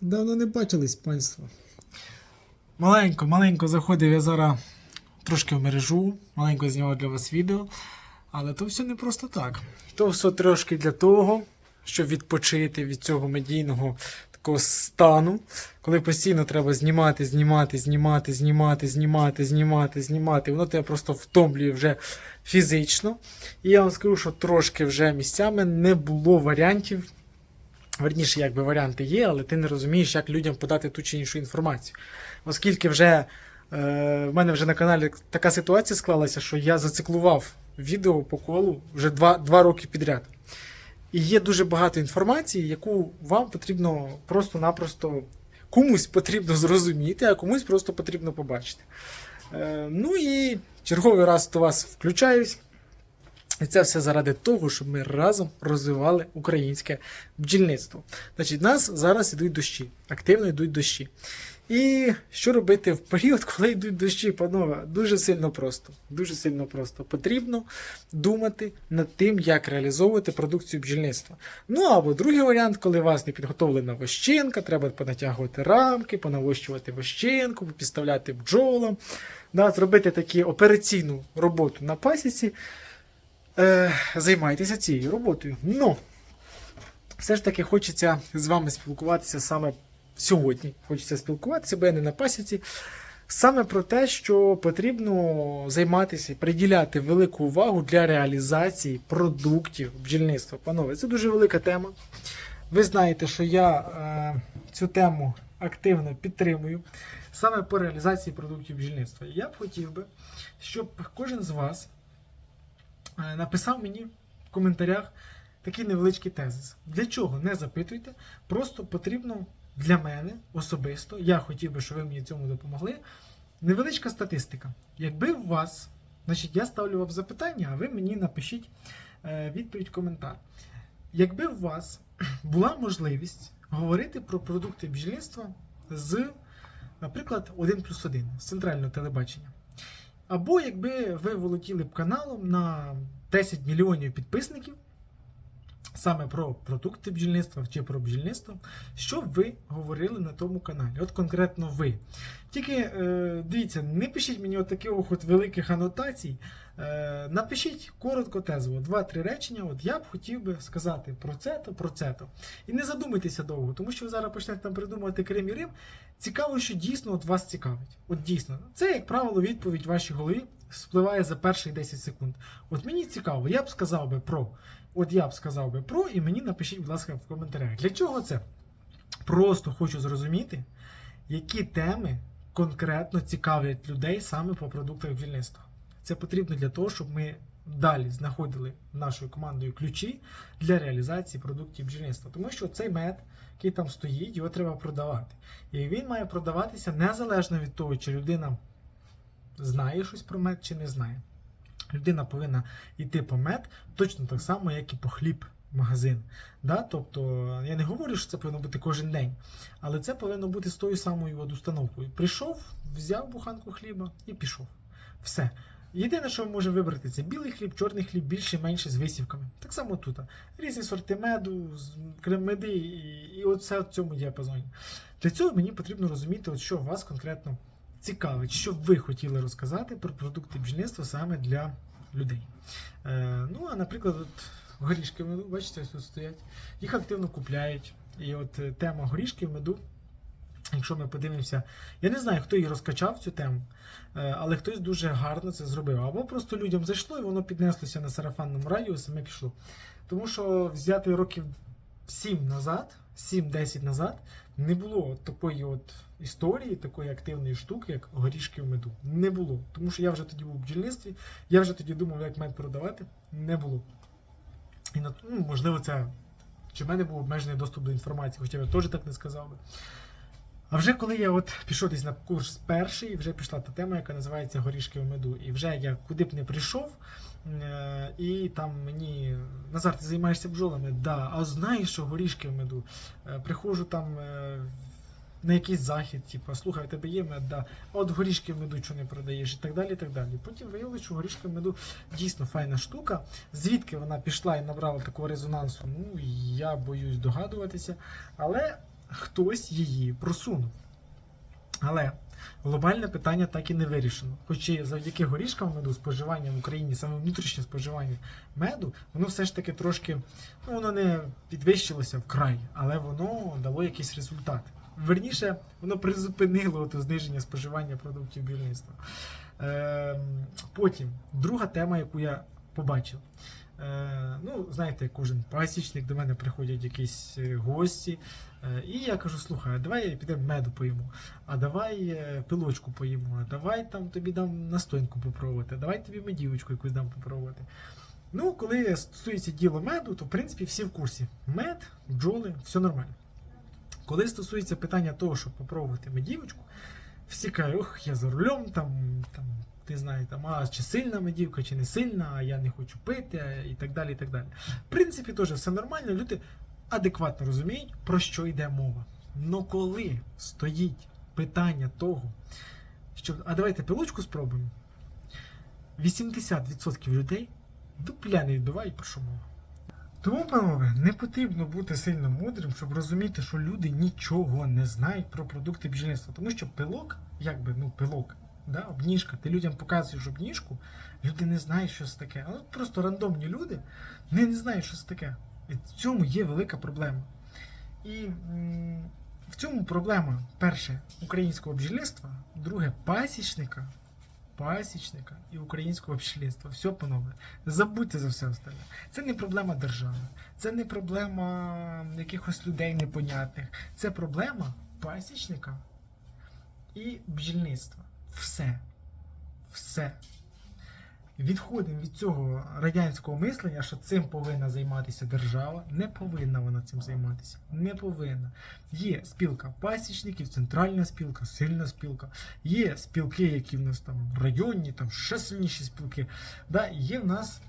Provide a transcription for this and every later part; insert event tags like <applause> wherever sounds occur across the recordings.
Давно не бачились, панство. Маленько, маленько заходив я зараз трошки в мережу, маленько знімав для вас відео. Але то все не просто так. То все трошки для того, щоб відпочити від цього медійного такого стану, коли постійно треба знімати, знімати, знімати, знімати, знімати, знімати, знімати. Воно тебе просто втомлює вже фізично. І я вам скажу, що трошки вже місцями не було варіантів. Верніше, якби варіанти є, але ти не розумієш, як людям подати ту чи іншу інформацію. Оскільки вже е, в мене вже на каналі така ситуація склалася, що я зациклував відео по колу вже два, два роки підряд. І є дуже багато інформації, яку вам потрібно просто-напросто комусь потрібно зрозуміти, а комусь просто потрібно побачити. Е, ну і черговий раз до вас включаюсь. І це все заради того, щоб ми разом розвивали українське бджільництво. Значить, нас зараз йдуть дощі, активно йдуть дощі. І що робити в період, <laughs> коли йдуть дощі, панове? Дуже сильно просто. Дуже сильно просто. Потрібно думати над тим, як реалізовувати продукцію бджільництва. Ну або другий варіант, коли у вас не підготовлена вощинка, треба понатягувати рамки, понавощувати вощинку, підставляти бджолам, да, зробити таку операційну роботу на пасіці. Е, займайтеся цією роботою. Ну, все ж таки хочеться з вами спілкуватися саме сьогодні. Хочеться спілкуватися, бо я не на пасіці. Саме про те, що потрібно займатися, приділяти велику увагу для реалізації продуктів бджільництва. Панове, це дуже велика тема. Ви знаєте, що я е, цю тему активно підтримую саме по реалізації продуктів бджільництва. Я б хотів би, щоб кожен з вас написав мені в коментарях такий невеличкий тезис. Для чого? Не запитуйте. Просто потрібно для мене особисто, я хотів би, щоб ви мені цьому допомогли. Невеличка статистика. Якби у вас, значить, я ставлю вам запитання, а ви мені напишіть е, відповідь коментар. Якби у вас <clears throat> була можливість говорити про продукти бджільництва з, наприклад, 1 плюс 1 з центрального телебачення. Або якби ви володіли б каналом на 10 мільйонів підписників, саме про продукти бджільництва чи про бджільництво, що ви говорили на тому каналі. От конкретно ви. Тільки е, дивіться, не пишіть мені от таких от великих анотацій. Е, напишіть коротко тезово, два-три речення. От я б хотів би сказати про це то, про це то. І не задумайтеся довго, тому що ви зараз почнете там придумувати Крим і Рим. Цікаво, що дійсно от вас цікавить. От дійсно, це, як правило, відповідь в вашій голові спливає за перших 10 секунд. От мені цікаво, я б сказав би про. От я б сказав би про, і мені напишіть, будь ласка, в коментарях. Для чого це? Просто хочу зрозуміти, які теми конкретно цікавлять людей саме по продуктах бджільництва. Це потрібно для того, щоб ми далі знаходили нашою командою ключі для реалізації продуктів бджільництва. Тому що цей мед, який там стоїть, його треба продавати. І він має продаватися незалежно від того, чи людина знає щось про мед, чи не знає. Людина повинна йти по мед точно так само, як і по хліб магазин. Да? Тобто, я не говорю, що це повинно бути кожен день, але це повинно бути з тою самою установкою. Прийшов, взяв буханку хліба і пішов. Все. Єдине, що ми можемо вибрати, це білий хліб, чорний хліб, більше менше з висівками. Так само тут. Різні сорти меду, крем-меди і, і от в цьому діапазоні. Для цього мені потрібно розуміти, от що вас конкретно цікавить, що ви хотіли розказати про продукти бджільництва саме для людей. Е, ну, а наприклад, от горішки в меду, бачите, тут стоять, їх активно купляють. І от е, тема горішки в меду, якщо ми подивимося, я не знаю, хто її розкачав цю тему, е, але хтось дуже гарно це зробив. Або просто людям зайшло і воно піднеслося на сарафанному радіо, саме пішло. Тому що взяти років 7 назад, 7-10 назад, не було такої от історії, такої активної штуки, як горішки в меду. Не було. Тому що я вже тоді був в бджільництві, я вже тоді думав, як мед продавати. Не було. І на- ну, можливо, це чи в мене був обмежений доступ до інформації, хоча я теж так не сказав би. А вже коли я от пішов десь на курс перший, вже пішла та тема, яка називається Горішки в меду. І вже я куди б не прийшов, і там мені Назар, ти займаєшся бджолами? Да. А знаєш, що горішки в меду? Е, Приходжу там е, на якийсь захід, типу, слухай, у тебе є мед, да. от горішки в меду чого не продаєш, і так далі. і так далі. Потім виявилося, що горішки в меду дійсно файна штука. Звідки вона пішла і набрала такого резонансу, ну я боюсь догадуватися. Але хтось її просунув. Але глобальне питання так і не вирішено. Хоч і завдяки горішкам меду споживання в Україні, саме внутрішнє споживання меду, воно все ж таки трошки ну, воно не підвищилося вкрай, але воно дало якийсь результат. Верніше, воно призупинило то зниження споживання продуктів бджільництва. Е, потім, друга тема, яку я побачив. Е, ну, знаєте, кожен пасічник до мене приходять якісь е, гості. Е, і я кажу: слухай, а давай підемо меду поїмо, а давай пилочку поїмо, а давай там тобі дам настоянку попробувати, давай тобі медівочку якусь дам попробувати. Ну, коли стосується діло меду, то в принципі всі в курсі. Мед, бджоли, все нормально. Коли стосується питання того, щоб попробувати медівочку, всі кажуть, ох, я за рулем, там, там, ти знаєш, там, а чи сильна медівка, чи не сильна, а я не хочу пити, і так далі. і так далі. В принципі, теж все нормально, люди адекватно розуміють, про що йде мова. Но коли стоїть питання того, що а давайте пилочку спробуємо, 80% людей дупля не відбивають про що мова. Тому, панове, не потрібно бути сильно мудрим, щоб розуміти, що люди нічого не знають про продукти бджільництва. Тому що пилок, якби ну пилок, да, обніжка, ти людям показуєш обніжку, люди не знають, що це таке. А просто рандомні люди не, не знають, що це таке. І в цьому є велика проблема. І в цьому проблема, перше, українського бджільництва, друге, пасічника, пасічника і українського пчелінства. Все, панове, забудьте за все остальне. Це не проблема держави, це не проблема якихось людей непонятних. Це проблема пасічника і бджільництва. Все. Все. Відходимо від цього радянського мислення, що цим повинна займатися держава. Не повинна вона цим займатися. Не повинна. Є спілка пасічників, центральна спілка, сильна спілка. Є спілки, які в нас там районні, там ще сильніші спілки. Да? Є в нас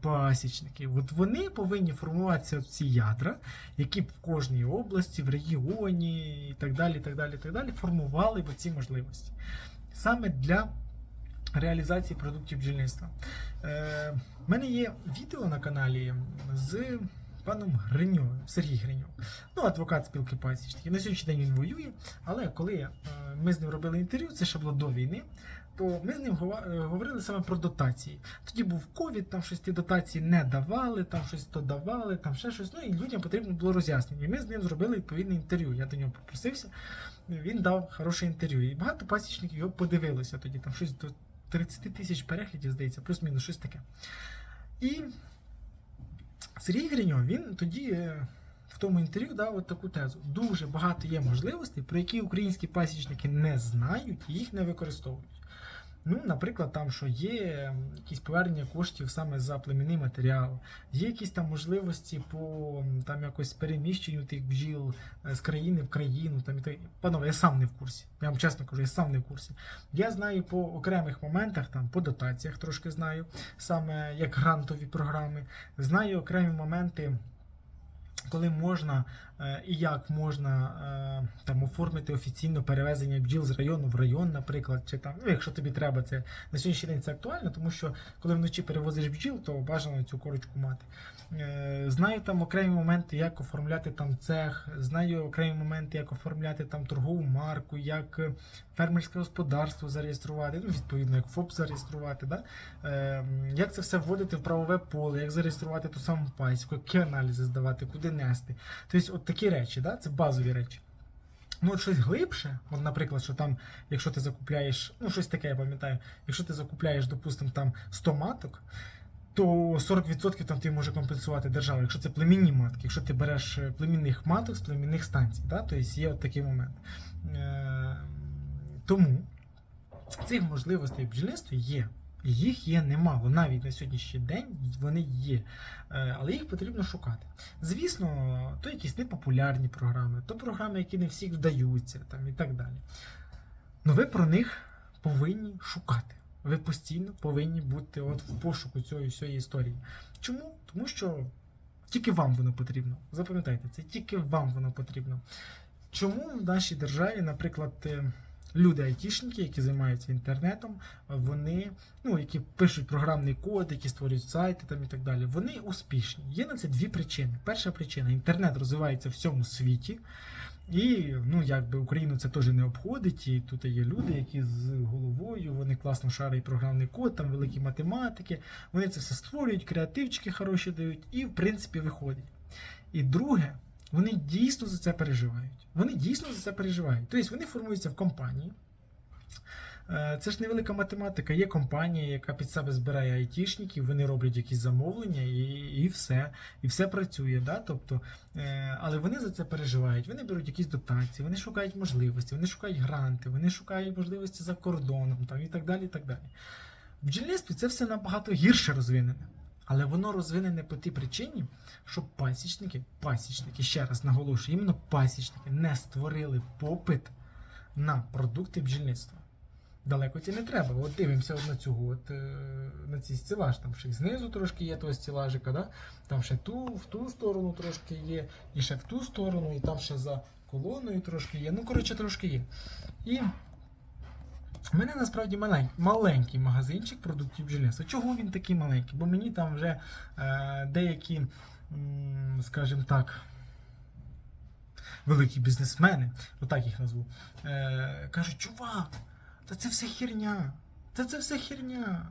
пасічники. От вони повинні формуватися в ці ядра, які б в кожній області, в регіоні і так далі, так далі, так далі, формували б ці можливості. Саме для реалізації продуктів бджільництва. Е, в мене є відео на каналі з паном Гриньовим, Сергій Гриньов. Ну, адвокат спілки пасічників. На сьогоднішній день він воює, але коли е, ми з ним робили інтерв'ю, це ще було до війни. То ми з ним е, говорили саме про дотації. Тоді був ковід, там щось ті дотації не давали, там щось то давали, там ще щось. Ну і людям потрібно було роз'яснення. І ми з ним зробили відповідне інтерв'ю. Я до нього попросився. Він дав хороше інтерв'ю. І багато пасічників його подивилося тоді. Там щось до 30 тисяч переглядів, здається, плюс-мінус щось таке. І Сергій Гриньо, він тоді е, в тому інтерв'ю дав от таку тезу. Дуже багато є можливостей, про які українські пасічники не знають і їх не використовують. Ну, наприклад, там, що є якісь повернення коштів саме за племінний матеріал, є якісь там можливості по там якось переміщенню тих бджіл е, з країни в країну. Там і так. Панове, я сам не в курсі. Я вам чесно кажу, я сам не в курсі. Я знаю по окремих моментах, там по дотаціях трошки знаю, саме як грантові програми. Знаю окремі моменти. Коли можна е, і як можна е, там оформити офіційно перевезення бджіл з району в район, наприклад, чи там, ну якщо тобі треба, це на сьогоднішній день це актуально, тому що коли вночі перевозиш бджіл, то бажано цю корочку мати. Е, Знаю там окремі моменти, як оформляти там цех, знаю окремі моменти, як оформляти там торгову марку, як фермерське господарство зареєструвати, ну відповідно, як ФОП зареєструвати, да? як це все вводити в правове поле, як зареєструвати ту саму пасіку, які аналізи здавати, куди нести. Тобто, от такі речі, да? це базові речі. Ну, от щось глибше, от, наприклад, що там, якщо ти закупляєш, ну щось таке, я пам'ятаю, якщо ти закупляєш, допустимо, там 100 маток, то 40% там ти може компенсувати держава, якщо це племінні матки, якщо ти береш е, племінних маток з племінних станцій. Да? Тобто є от такий момент. Е, тому цих можливостей в є. Їх є немало. Навіть на сьогоднішній день вони є. Е, Але їх потрібно шукати. Звісно, то якісь непопулярні програми, то програми, які не всіх вдаються, там, і так далі. Но ви про них повинні шукати. Ви постійно повинні бути от в пошуку цієї всієї історії. Чому? Тому що тільки вам воно потрібно. Запам'ятайте, це тільки вам воно потрібно. Чому в нашій державі, наприклад, е, люди айтішники, які займаються інтернетом, вони, ну, які пишуть програмний код, які створюють сайти там і так далі, вони успішні. Є на це дві причини. Перша причина інтернет розвивається в всьому світі. І ну, якби Україну це теж не обходить. І тут є люди, які з головою, вони класно шарять програмний код, там великі математики, вони це все створюють, креативчики хороші дають, і в принципі виходить. І друге, вони дійсно за це переживають. Вони дійсно за це переживають. Тобто вони формуються в компанії. Е, Це ж невелика математика. Є компанія, яка під себе збирає айтішників, вони роблять якісь замовлення і, і все. І все працює. Да? Тобто, е, але вони за це переживають. Вони беруть якісь дотації, вони шукають можливості, вони шукають гранти, вони шукають можливості за кордоном там, і так далі. І так далі. В бджільництві це все набагато гірше розвинене. Але воно розвинене по тій причині, що пасічники, пасічники, ще раз наголошую, іменно пасічники не створили попит на продукти бджільництва. Далеко ті не треба. От дивимося от на цю, от, е, на цей стілаж. Там ще знизу трошки є того стілажика, да? там ще ту, в ту сторону трошки є, і ще в ту сторону, і там ще за колоною трошки є. Ну, коротше, трошки є. І в мене насправді маленький, магазинчик продуктів бджільництва. Чого він такий маленький? Бо мені там вже е, деякі, скажімо так, великі бізнесмени, отак їх назву, е, кажуть, чувак, та це все херня. Та це все херня.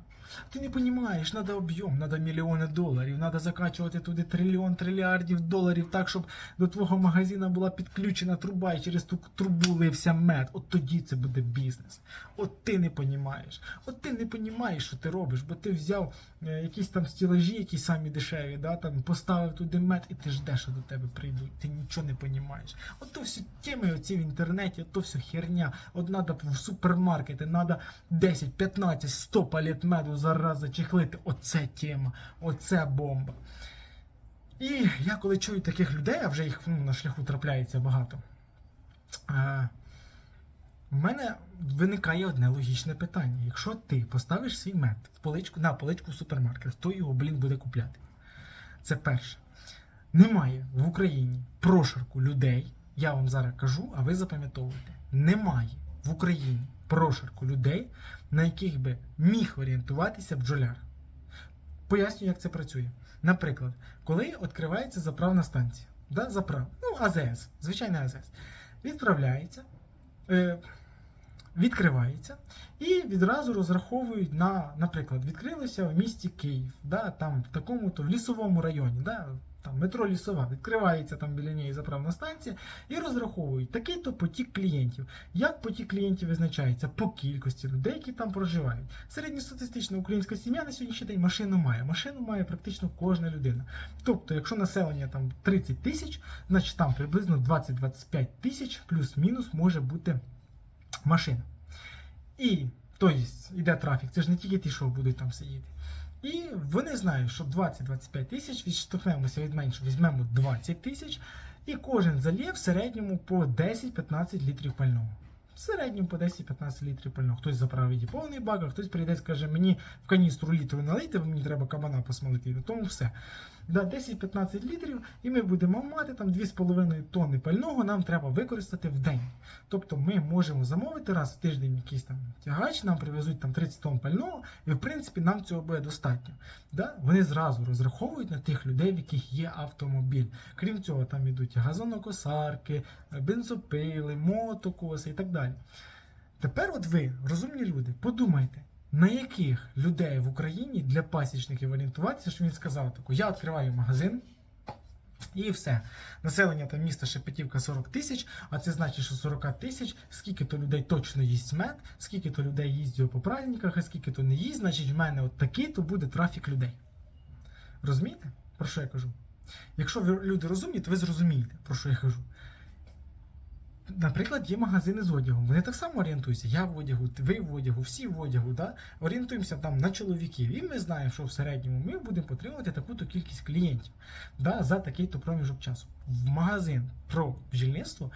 Ти не розумієш, треба об'єм, треба мільйони доларів, треба закачувати туди трильйон трильярдів доларів так, щоб до твого магазина була підключена труба і через ту трубу лився мед. От тоді це буде бізнес. От ти не розумієш. От ти не розумієш, що ти робиш, бо ти взяв е, якісь там стілажі, які самі дешеві, да, там, поставив туди мед, і ти ждеш, що до тебе прийдуть. Ти нічого не розумієш. От то всі теми оці в інтернеті, от то все херня. От треба в супермаркети, треба 10, 15, 100 палет меду зараз зачехлити. Оце тема, оце бомба. І я коли чую таких людей, а вже їх ну, на шляху трапляється багато. Е, в мене виникає одне логічне питання. Якщо ти поставиш свій мед в поличку, на поличку в супермаркет, хто його, блін, буде купляти? Це перше. Немає в Україні прошарку людей, я вам зараз кажу, а ви запам'ятовуєте. Немає в Україні прошарку людей, на яких би міг орієнтуватися бджоляр. Поясню, як це працює. Наприклад, коли відкривається заправна станція, да, заправ, ну, АЗС, звичайна АЗС, відправляється, е, відкривається і відразу розраховують на, наприклад, відкрилося в місті Київ, да, там в такому-то в лісовому районі, да, там метро лісова, відкривається там біля неї заправна станція і розраховують такий-то потік клієнтів. Як потік клієнтів визначається? По кількості людей, які там проживають. Середньостатистична українська сім'я на сьогоднішній день машину має. Машину має практично кожна людина. Тобто, якщо населення там 30 тисяч, значить там приблизно 20-25 тисяч плюс-мінус може бути машина. І тобто, йде трафік, це ж не тільки ті, що будуть там сидіти. І вони знають, що 20-25 тисяч, відштовхнемося від меншого, візьмемо 20 тисяч, і кожен залє в середньому по 10-15 літрів пального. В середньому по 10-15 літрів пального. Хтось заправить і повний бак, а хтось прийде і скаже, мені в каністру літру налийте, бо мені треба кабана посмолити. Тому все. Да, 10-15 літрів, і ми будемо мати там 2,5 тонни пального, нам треба використати в день. Тобто ми можемо замовити раз в тиждень якийсь там тягач, нам привезуть там 30 тонн пального, і в принципі нам цього буде достатньо. Да? Вони зразу розраховують на тих людей, в яких є автомобіль. Крім цього, там ідуть газонокосарки, бензопили, мотокоси і так далі. Тепер, от ви, розумні люди, подумайте, на яких людей в Україні для пасічників орієнтуватися, що він сказав таку, я відкриваю магазин. І все. Населення там міста Шепетівка 40 тисяч, а це значить, що 40 тисяч, скільки то людей точно їсть мед, скільки то людей їздять по праздниках, а скільки то не їсть, значить в мене от такий, то буде трафік людей. Розумієте, про що я кажу? Якщо люди розумні, то ви зрозумієте, про що я кажу. Наприклад, є магазини з одягом. Вони так само орієнтуються. Я в одягу, ви в одягу, всі в одягу. Да? Орієнтуємося там на чоловіків. І ми знаємо, що в середньому ми будемо отримувати таку-то кількість клієнтів да, за такий-то проміжок часу. В магазин про бджільництво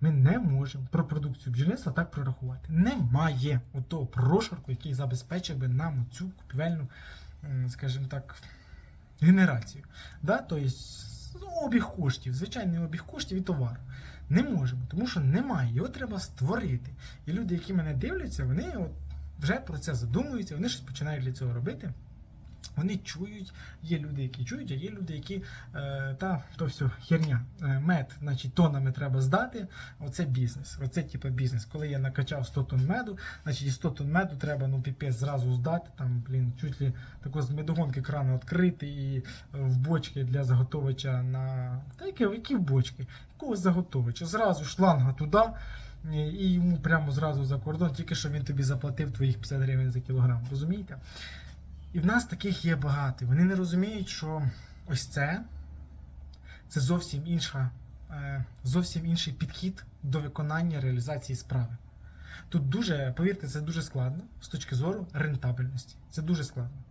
ми не можемо про продукцію бджільництва так прорахувати. Немає того прошарку, який забезпечив би нам цю купівельну, скажімо так, генерацію. Да? Тобто обіг коштів, звичайний обіг коштів і товару. Не можемо, тому що немає. Його треба створити. І люди, які мене дивляться, вони от вже про це задумуються, вони щось починають для цього робити. Вони чують, є люди, які чують, а є люди, які е, та то все херня. Е, мед, значить, тонами треба здати. Оце бізнес. Оце типу бізнес. Коли я накачав 100 тонн меду, значить і 100 тонн меду треба ну піпець зразу здати. Там, блін, чуть ли тако з медогонки крани відкрити і е, в бочки для заготовича на. Та які, які в бочки? Якогось заготовича. Зразу шланга туди. е, І йому прямо зразу за кордон, тільки що він тобі заплатив твоїх 50 гривень за кілограм. Розумієте? І в нас таких є багато. Вони не розуміють, що ось це це зовсім інша, е, зовсім інший підхід до виконання реалізації справи. Тут дуже, повірте, це дуже складно з точки зору рентабельності. Це дуже складно.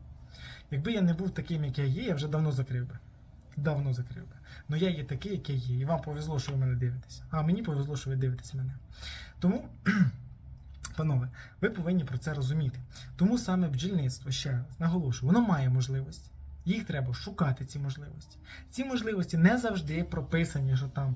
Якби я не був таким, як я є, я вже давно закрив би. Давно закрив би. Але я є такий, я є. І вам повезло, що ви мене дивитеся. А мені повезло, що ви дивитесь мене. Тому, панове, ви повинні про це розуміти. Тому саме бджільництво, ще раз наголошую, воно має можливості. Їх треба шукати, ці можливості. Ці можливості не завжди прописані, що там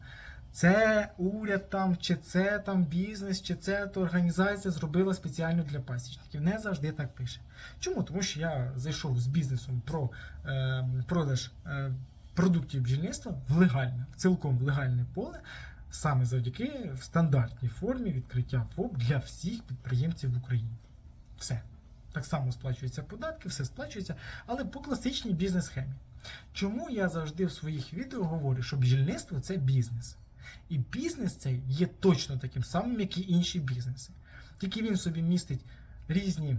це уряд там, чи це там бізнес, чи це організація зробила спеціально для пасічників. Не завжди так пише. Чому? Тому що я зайшов з бізнесом про е, продаж е, продуктів бджільництва в легальне, цілком легальне поле, саме завдяки в стандартній формі відкриття ФОП для всіх підприємців в Україні. Все. Так само сплачуються податки, все сплачується, але по класичній бізнес-схемі. Чому я завжди в своїх відео говорю, що бджільництво це бізнес. І бізнес цей є точно таким самим, як і інші бізнеси. Тільки він собі містить різні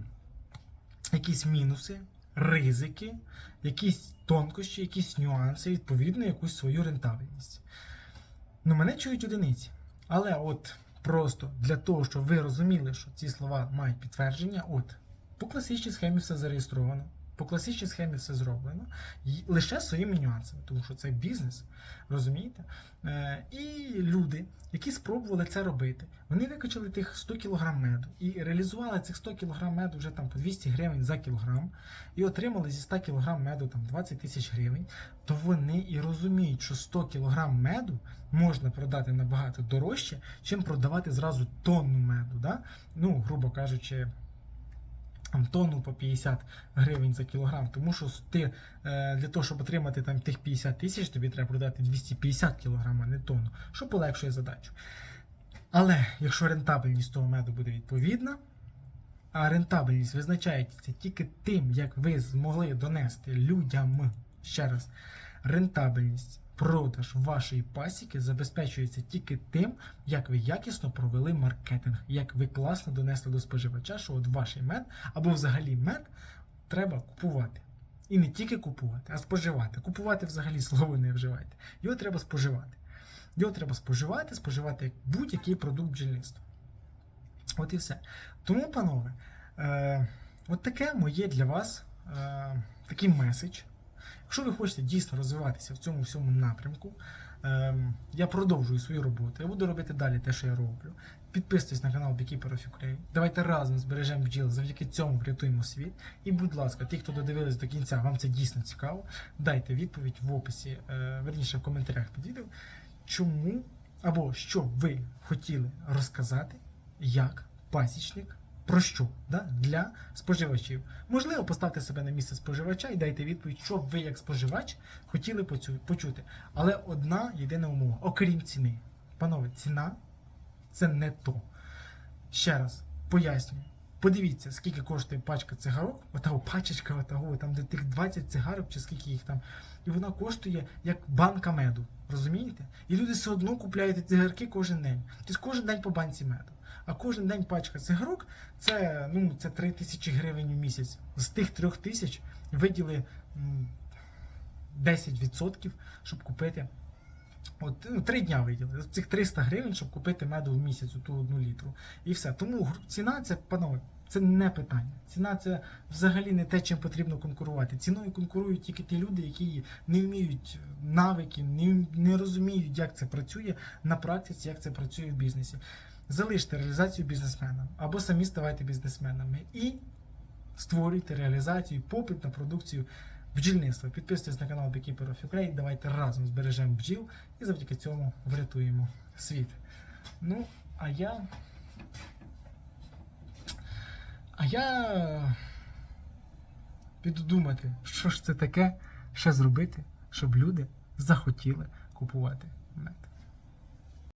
якісь мінуси, ризики, якісь тонкощі, якісь нюанси, відповідно, якусь свою рентабельність. Ну, мене чують одиниці. Але от просто для того, щоб ви розуміли, що ці слова мають підтвердження, от по класичній схемі все зареєстровано, по класичній схемі все зроблено, лише своїми нюансами, тому що це бізнес, розумієте? Е, і люди, які спробували це робити, вони викачали тих 100 кг меду і реалізували цих 100 кг меду вже там по 200 гривень за кілограм, і отримали зі 100 кг меду там 20 тисяч гривень, то вони і розуміють, що 100 кг меду можна продати набагато дорожче, чим продавати зразу тонну меду. Да? Ну, грубо кажучи, там, тонну по 50 гривень за кілограм. Тому що ти е, для того, щоб отримати там тих 50 тисяч, тобі треба продати 250 кілограм, а не тонну, що полегшує задачу. Але якщо рентабельність того меду буде відповідна, а рентабельність визначається тільки тим, як ви змогли донести людям ще раз, рентабельність, продаж вашої пасіки забезпечується тільки тим, як ви якісно провели маркетинг, як ви класно донесли до споживача, що от ваш мед або взагалі мед треба купувати. І не тільки купувати, а споживати. Купувати взагалі слово не вживайте. Його треба споживати. Його треба споживати, споживати як будь-який продукт бджільництва. От і все. Тому, панове, е, от таке моє для вас е, такий меседж. Якщо ви хочете дійсно розвиватися в цьому всьому напрямку, е, я продовжую свою роботу. Я буду робити далі те, що я роблю. Підписуйтесь на канал Beekeeper of Ukraine. Давайте разом збережемо бджіл, завдяки цьому врятуємо світ. І, будь ласка, ті, хто додивились до кінця, вам це дійсно цікаво. Дайте відповідь в описі, е, верніше в коментарях під відео, чому або що ви хотіли розказати, як пасічник. Про що да? для споживачів? Можливо, поставте себе на місце споживача і дайте відповідь, що ви як споживач хотіли почути. Але одна єдина умова, окрім ціни. Панове, ціна це не то. Ще раз пояснюю. Подивіться, скільки коштує пачка цигарок, отого пачечка, отого, там де тих 20 цигарок, чи скільки їх там. І вона коштує як банка меду. Розумієте? І люди все одно купляють цигарки кожен день. Тобто кожен день по банці меду. А кожен день пачка цигарок це, ну, це 3 тисячі гривень в місяць. З тих 3 тисяч виділи 10%, щоб купити. От, ну, 3 дня виділили. З цих 300 гривень, щоб купити меду в місяць, ту одну літру. І все. Тому ціна це, панове, це не питання. Ціна це взагалі не те, чим потрібно конкурувати. Ціною конкурують тільки ті люди, які не вміють навики, не, не розуміють, як це працює на практиці, як це працює в бізнесі. Залиште реалізацію бізнесменам або самі ставайте бізнесменами і створюйте реалізацію, попит на продукцію бджільництва. Підписуйтесь на канал Beekeeper of Ukraine, давайте разом збережемо бджіл і завдяки цьому врятуємо світ. Ну, а я. А я піду думати, що ж це таке ще зробити, щоб люди захотіли купувати мед.